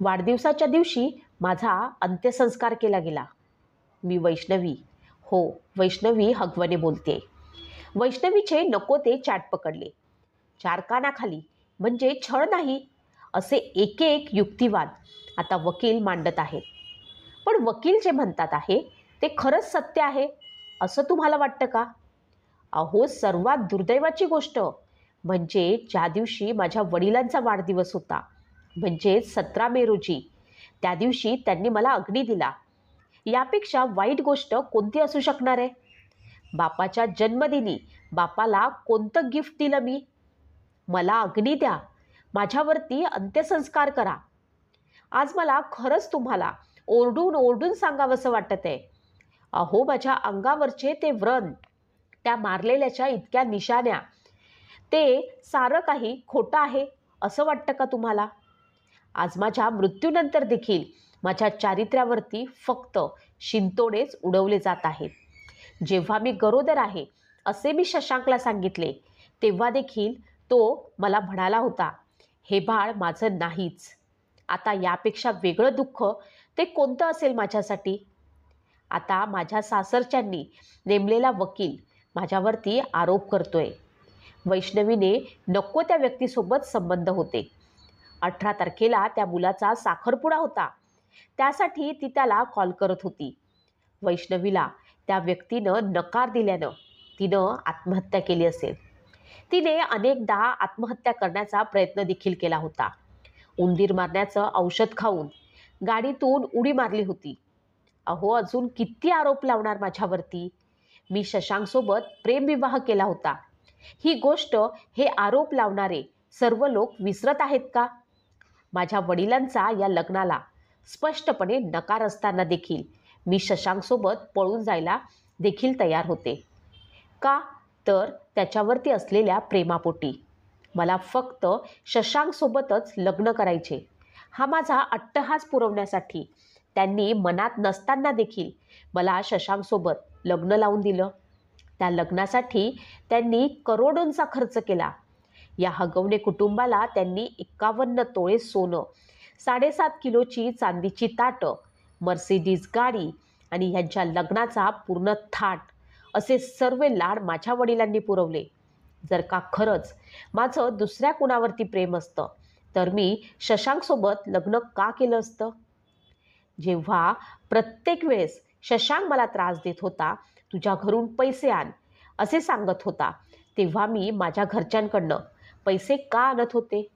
वाढदिवसाच्या दिवशी माझा अंत्यसंस्कार केला गेला. मी वैष्णवी. हो वैष्णवी हगवणे बोलते. वैष्णवीचे नको ते चाट पकडले. चार कानाखाली म्हणजे छळ नाही असे एक एक युक्तिवाद आता वकील मांडत आहेत. पण वकील जे म्हणतात आहे ते खरंच सत्य आहे असं तुम्हाला वाटतं का? अहो सर्वात दुर्दैवाची गोष्ट म्हणजे ज्या दिवशी माझ्या वडिलांचा वाढदिवस होता म्हणजे सतरा मे रोजी. त्या दिवशी त्यांनी मला अग्नी दिला. यापेक्षा वाईट गोष्ट कोणती असू शकणार आहे? बापाच्या जन्मदिनी बापाला कोणतं गिफ्ट दिलं मी? मला अग्नी द्या. माझ्यावरती अंत्यसंस्कार करा. आज मला खरंच तुम्हाला ओरडून ओरडून सांगावंसं वाटत आहे. अहो माझ्या अंगावरचे ते व्रण त्या मारलेल्याच्या इतक्या निशाण्या ते सारं काही खोटं आहे असं वाटतं का तुम्हाला? आज माझ्या मृत्यूनंतर देखील माझ्या चारित्र्यावरती फक्त शिंतोडेच उडवले जात आहेत. जेव्हा मी गरोदर आहे असे मी शशांकला सांगितले तेव्हा देखील तो मला म्हणाला होता हे बाळ माझं नाहीच. आता यापेक्षा वेगळं दुःख ते कोणतं असेल माझ्यासाठी? आता माझ्या सासरच्यांनी नेमलेला वकील माझ्यावरती आरोप करतोय. वैष्णवीने नको त्या व्यक्तीसोबत संबंध होते. अठरा तारखेला त्या मुलाचा साखरपुडा होता. त्यासाठी ती त्याला कॉल करत होती. वैष्णवीला त्या व्यक्तीनं नकार दिल्यानं तिनं आत्महत्या केली असेल. तिने अनेकदा आत्महत्या करण्याचा प्रयत्न देखील केला होता. उंदीर मारण्याचं औषध खाऊन गाडीतून उडी मारली होती. अहो अजून किती आरोप लावणार माझ्यावरती? मी शशांकसोबत प्रेमविवाह केला होता. ही गोष्ट हे आरोप लावणारे सर्व लोक विसरत आहेत का? माझ्या वडिलांचा या लग्नाला स्पष्टपणे नकार असताना देखील मी शशांकसोबत पळून जायला देखील तयार होते. का तर त्याच्यावरती असलेल्या प्रेमापोटी. मला फक्त शशांकसोबतच लग्न करायचे. हा माझा अट्टहास पुरवण्यासाठी त्यांनी मनात नसताना देखील मला शशांकसोबत लग्न लावून दिलं. त्या लग्नासाठी त्यांनी करोडोंचा खर्च केला. या हगवणे कुटुंबाला त्यांनी एकावन्न तोळे सोनं साडेसात किलोची चांदीची ताटं मर्सिडीज गाडी आणि ह्यांच्या लग्नाचा पूर्ण थाट असे सर्व लाड माझ्या वडिलांनी पुरवले. जर का खरंच माझं दुसऱ्या कुणावरती प्रेम असतं तर मी शशांकसोबत लग्न का केलं असतं? जेव्हा प्रत्येक वेळेस शशांक मला त्रास देत होता तुझ्या घरून पैसे आण असे सांगत होता तेव्हा मी माझ्या घरच्यांकडनं पैसे का आणत होते?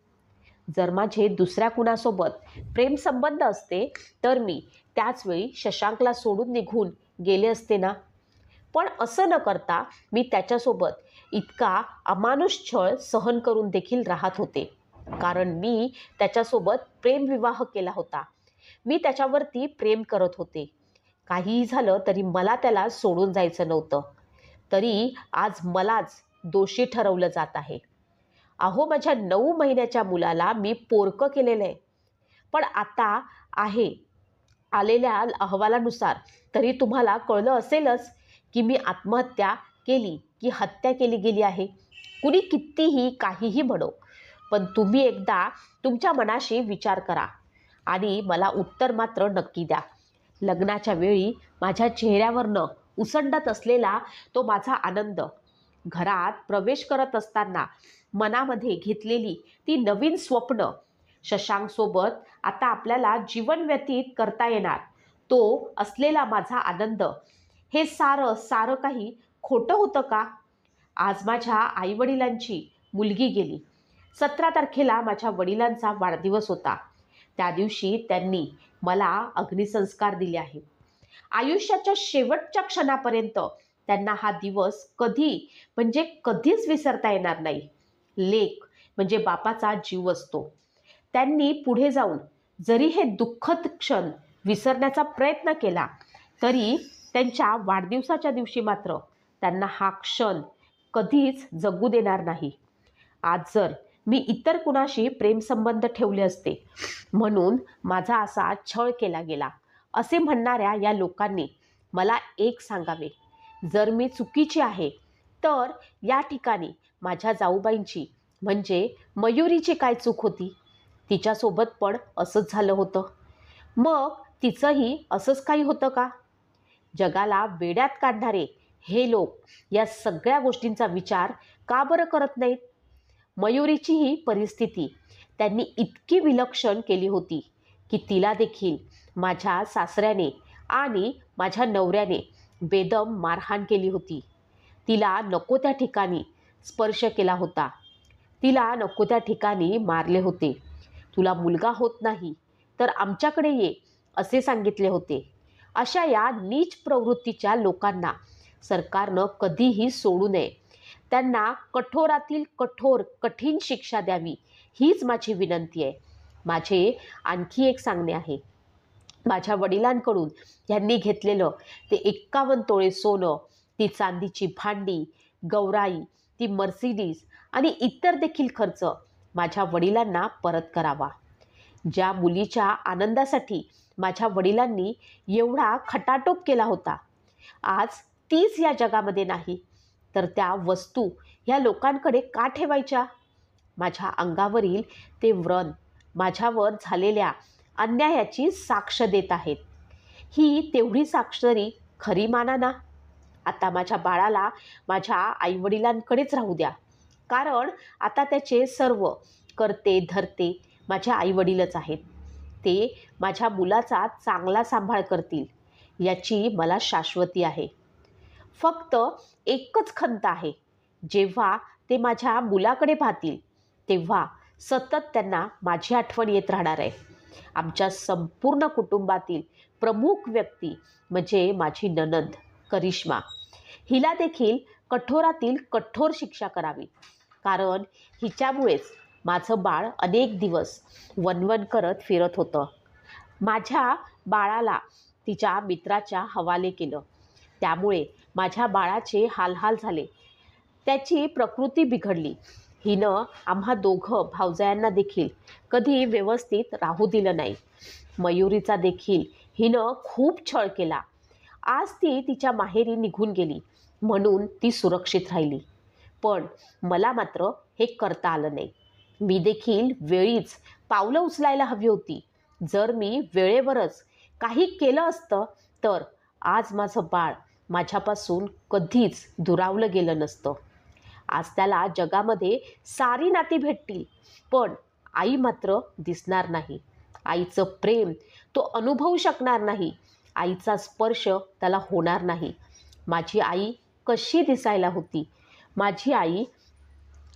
जर माझे दुसऱ्या कुणासोबत प्रेमसंबंध असते तर मी त्याचवेळी शशांकला सोडून निघून गेले असते ना? पण असं न करता मी त्याच्यासोबत इतका अमानुष छळ सहन करून देखील राहत होते. कारण मी त्याच्यासोबत प्रेमविवाह केला होता. मी त्याच्यावरती प्रेम करत होते. काहीही झालं तरी मला त्याला सोडून जायचं नव्हतं. तरी आज मलाच दोषी ठरवलं जात आहे. अहो माझ्या नऊ महिन्याच्या मुलाला मी पोरकं केलेलं आहे. पण आता आहे आलेल्या अहवालानुसार तरी तुम्हाला कळलं असेलच की मी आत्महत्या केली की हत्या केली गेली आहे. कुणी कितीही काहीही म्हणो पण तुम्ही एकदा तुमच्या मनाशी विचार करा आणि मला उत्तर मात्र नक्की द्या. लग्नाच्या वेळी माझ्या चेहऱ्यावरनं उसंडत असलेला तो माझा आनंद. घरात प्रवेश करत असताना मनामध्ये घेतलेली ती नवीन स्वप्न शशांकसोबत आता आपल्याला जीवन व्यतीत करता येणार. तो असलेला माझा आनंद. हे सारं सारं काही खोटं होतं का? आज माझ्या आईवडिलांची मुलगी गेली. सतरा तारखेला माझ्या वडिलांचा वाढदिवस होता. त्या दिवशी त्यांनी मला अग्निसंस्कार दिले आहेत आयुष्याच्या शेवटच्या क्षणापर्यंत त्यांना हा दिवस कधी म्हणजे कधीच विसरता येणार नाही. लेख म्हणजे बापाचा जीव असतो. त्यांनी पुढे जाऊन जरी हे दुःखद क्षण विसरण्याचा प्रयत्न केला तरी त्यांच्या वाढदिवसाच्या दिवशी मात्र त्यांना हा क्षण कधीच जगू देणार नाही. आज जर मी इतर कुणाशी प्रेमसंबंध ठेवले असते म्हणून माझा असा छळ केला गेला. असे म्हणणाऱ्या या लोकांनी मला एक सांगावे. जर मी चुकीची आहे तर या ठिकाणी माझ्या जाऊबाईंची म्हणजे मयुरीची काय चूक होती? तिच्यासोबत पण असंच झालं होतं. मग तिचंही असंच काही होतं का? जगाला वेड्यात काढणारे हे लोक या सगळ्या गोष्टींचा विचार का बरं करत नाहीत? मयुरीची ही परिस्थिती त्यांनी इतकी विलक्षण केली होती की तिला देखील माझ्या सासऱ्याने आणि माझ्या नवऱ्याने बेदम मारहाण केली होती. तिला नको त्या ठिकाणी स्पर्श केला होता. तिला नको त्या ठिकाणी मारले होते. तुला मुलगा होत नाही तर आमच्याकडे ये असे सांगितले होते. अशा या नीच प्रवृत्तीच्या लोकांना सरकारनं कधीही सोडू नये. त्यांना कठोरातील कठोर कठीण शिक्षा द्यावी हीच माझी विनंती आहे. माझे आणखी एक सांगणे आहे. माझ्या वडिलांकडून यांनी घेतलेलं ते एक्कावन्न तोळे सोनं ती चांदीची भांडी गौराई ती मर्सिडीज आणि इतर देखील खर्च माझ्या वडिलांना परत करावा. ज्या मुलीच्या आनंदासाठी माझ्या वडिलांनी एवढा खटाटोप केला होता. आज तीच या जगामध्ये नाही तर त्या वस्तू ह्या लोकांकडे का ठेवायच्या? माझ्या अंगावरील ते व्रण माझ्यावर झालेल्या अन्यायाची साक्ष देत आहेत. ही तेवढी साक्षरी खरी माना ना आता माझ्या बाळाला माझ्या आईवडिलांकडेच राहू द्या. कारण आता त्याचे सर्व करते धरते माझ्या आईवडीलच आहेत. ते माझ्या मुलाचा चांगला सांभाळ करतील याची मला शाश्वती आहे. फक्त एकच खंत आहे. जेव्हा ते माझ्या मुलाकडे पाहतील तेव्हा सतत त्यांना माझी आठवण येत राहणार आहे. आमच्या संपूर्ण कुटुंबातील प्रमुख व्यक्ती म्हणजे माझी ननंद. करिश्मा. हिला देखील कठोरातील कठोर शिक्षा करावी. कारण हिच्यामुळेच माझं बाळ अनेक दिवस वनवन करत फिरत होतं. माझ्या बाळाला तिच्या मित्राच्या हवाले केलं. त्यामुळे माझ्या बाळाचे हालहाल झाले. त्याची प्रकृती बिघडली. हिनं आम्हा दोघं भावजयांना देखील कधी व्यवस्थित राहू दिलं नाही. मयुरीचा देखील हिनं खूप छळ केला. आज ती तिच्या माहेरी निघून गेली. म्हणून ती सुरक्षित राहिली. पण मला मात्र हे करता आलं नाही. मी देखील वेळीच पावलं उचलायला हवी होती. जर मी वेळेवरच काही केलं असतं तर आज माझं बाळ माझ्यापासून कधीच दुरावलं गेलं नसतं. आज त्याला जगामध्ये सारी नाती भेटतील पण आई मात्र दिसणार नाही. आईचं प्रेम तो अनुभवू शकणार नाही. आईचा स्पर्श त्याला होणार नाही. माझी आई कशी दिसायला होती? माझी आई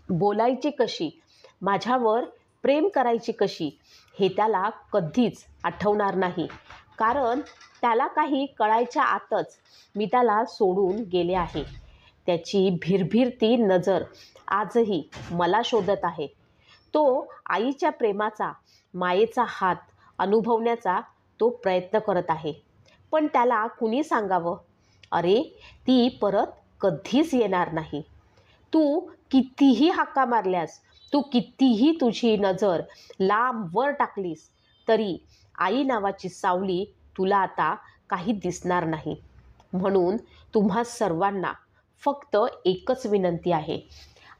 बोलायची कशी? माझ्यावर प्रेम करायची कशी? हे त्याला कधीच आठवणार नाही. कारण त्याला काही कळायच्या आतच मी त्याला सोडून गेले आहे. त्याची भिरभिरती नजर आजही मला शोधत आहे. तो आईच्या प्रेमाचा मायेचा हात अनुभवण्याचा तो प्रयत्न करत आहे. पण त्याला कुणी सांगावं? अरे ती परत कधीच येणार नाही. तू कितीही हाक्का मारल्यास तू कितीही तुझी नजर लांब वर टाकलीस तरी आई नावाची सावली तुला आता काही दिसणार नाही. म्हणून तुम्हा सर्वांना फक्त एकच विनंती आहे.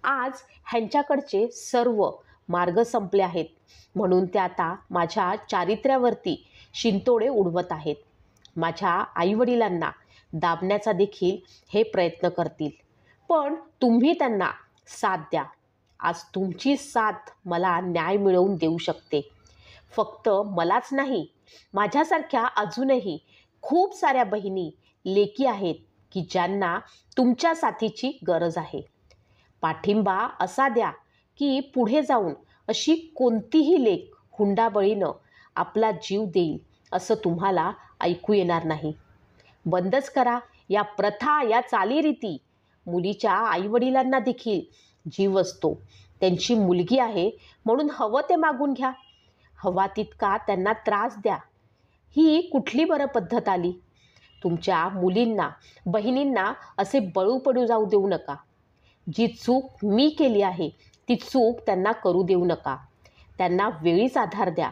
आज ह्यांच्याकडचे सर्व मार्ग संपले आहेत. म्हणून ते आता माझ्या चारित्र्यावरती शिंतोडे उडवत आहेत. माझ्या आईवडिलांना दाबण्याचा देखील हे प्रयत्न करतील. पण तुम्ही त्यांना साथ द्या. आज तुमची साथ मला न्याय मिळवून देऊ शकते. फक्त मलाच नाही माझ्यासारख्या अजूनही खूप साऱ्या बहिणी लेकी आहेत की ज्यांना तुमच्या साथीची गरज आहे. पाठिंबा असा द्या की पुढे जाऊन अशी कोणतीही लेख हुंडाबळीनं आपला जीव देईल असं तुम्हाला ऐकू येणार नाही. बंदच करा. या प्रथा या चालीरीती मुलीच्या आईवडिलांना देखील जीव असतो. त्यांची मुलगी आहे म्हणून हवं ते मागून घ्या. हवा तितका त्यांना त्रास द्या. ही कुठली बरं पद्धत आली? तुमच्या मुलींना बहिणींना असे बळू पडू जाऊ देऊ नका. जी चूक मी केली आहे ती चूक त्यांना करू देऊ नका. त्यांना वेळीच आधार द्या.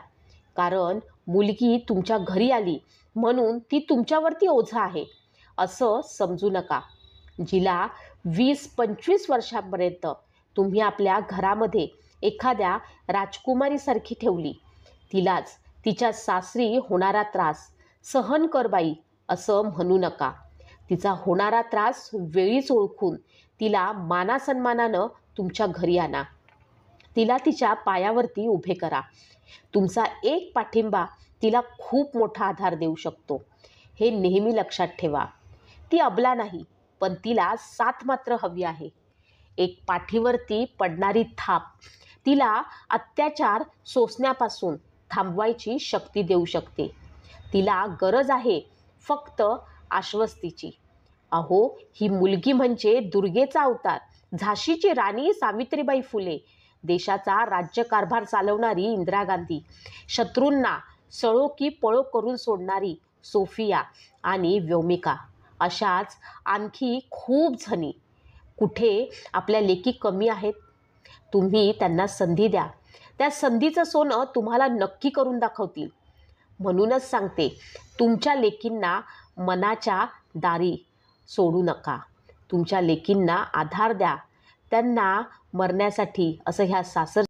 कारण मुलगी तुमच्या घरी आली म्हणून ती तुमच्यावरती ओझं आहे. असं समजू नका. जिला वीस पंचवीस वर्षापर्यंत तुम्ही आपल्या घरामध्ये एखाद्या राजकुमारीसारखी ठेवली. तिलाच तिच्या सासरी होणारा त्रास सहन कर बाई असं म्हणू नका. तिचा होणारा त्रास वेळीच ओळखून तिला मानासन्मानानं तुमच्या घरी आणा. तिला तिच्या पायावरती उभे करा. तुमचा एक पाठिंबा तिला खूप मोठा आधार देऊ शकतो. हे नेहमी लक्षात ठेवा. ती अबला नाही पण तिला साथ मात्र हवी आहे. एक पाठीवरती पडणारी थाप तिला अत्याचार सोसण्यापासून थांबवायची शक्ती देऊ शकते. तिला गरज आहे फक्त आश्वस्तीची. अहो ही मुलगी म्हणजे दुर्गेचा अवतार. झाशीची राणी सावित्रीबाई फुले. देशाचा राज्यकारभार चालवणारी इंदिरा गांधी. शत्रूंना सळो की पळो करून सोडणारी सोफिया आणि व्योमिका. अशाच आणखी खूप जणी. कुठे आपल्या लेखी कमी आहेत? तुम्ही त्यांना संधी द्या. त्या संधीचं सोनं तुम्हाला नक्की करून दाखवतील. म्हणूनच सांगते तुमच्या लेकींना मनाच्या दारी सोडू नका. तुमच्या लेकींना आधार द्या. त्यांना मरण्यासाठी असं ह्या सासर